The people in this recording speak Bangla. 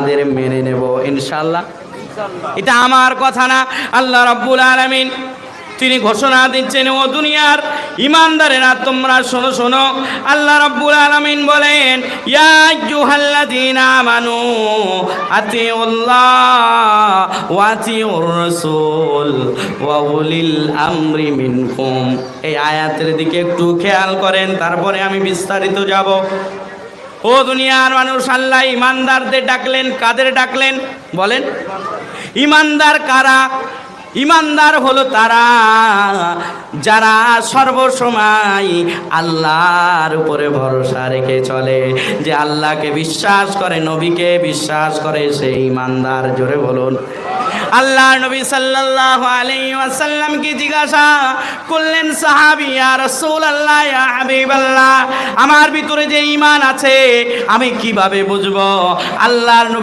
আমাদের মেনে নেব ইনশাল্লাহ এটা আমার কথা না আল্লাহ রাব্বুল আলামিন। তিনি ঘোষণা দিচ্ছেন ও দুনিয়ার ইমানদারেরা তোমরা শোনো শোনো। আল্লাহ রাব্বুল আলামিন বলেন ইয়া আইয়ুহাল্লাযীনা আমানু আতিউল্লাহ ওয়া আতিউর রাসূল আমরি মিনকুম। এই আয়াতের দিকে একটু খেয়াল করেন তারপরে আমি বিস্তারিত যাব। ও দুনিয়ার মানুষ, আল্লাহ ইমানদারদের ডাকলেন, কাদের ডাকলেন? বলেন, ইমানদার কারা? ইমানদার হলো তারা যারা সর্বসময় আল্লাহর উপরে ভরসা রেখে চলে। যে আল্লাহকে বিশ্বাস করে, নবীকে বিশ্বাস করে, সেই ইমানদার, জোরে বলুন। আল্লাহ নবী সাল্লাল্লাহু আলাইহি ওয়াসাল্লাম কি জিজ্ঞাসা করলেন, সাহাবী, ইয়া রাসূলুল্লাহ, ইয়া হাবিবাল্লাহ, আমার ভিতরে যে ঈমান আছে, আমি কীভাবে বুঝব? আল্লাহর নবী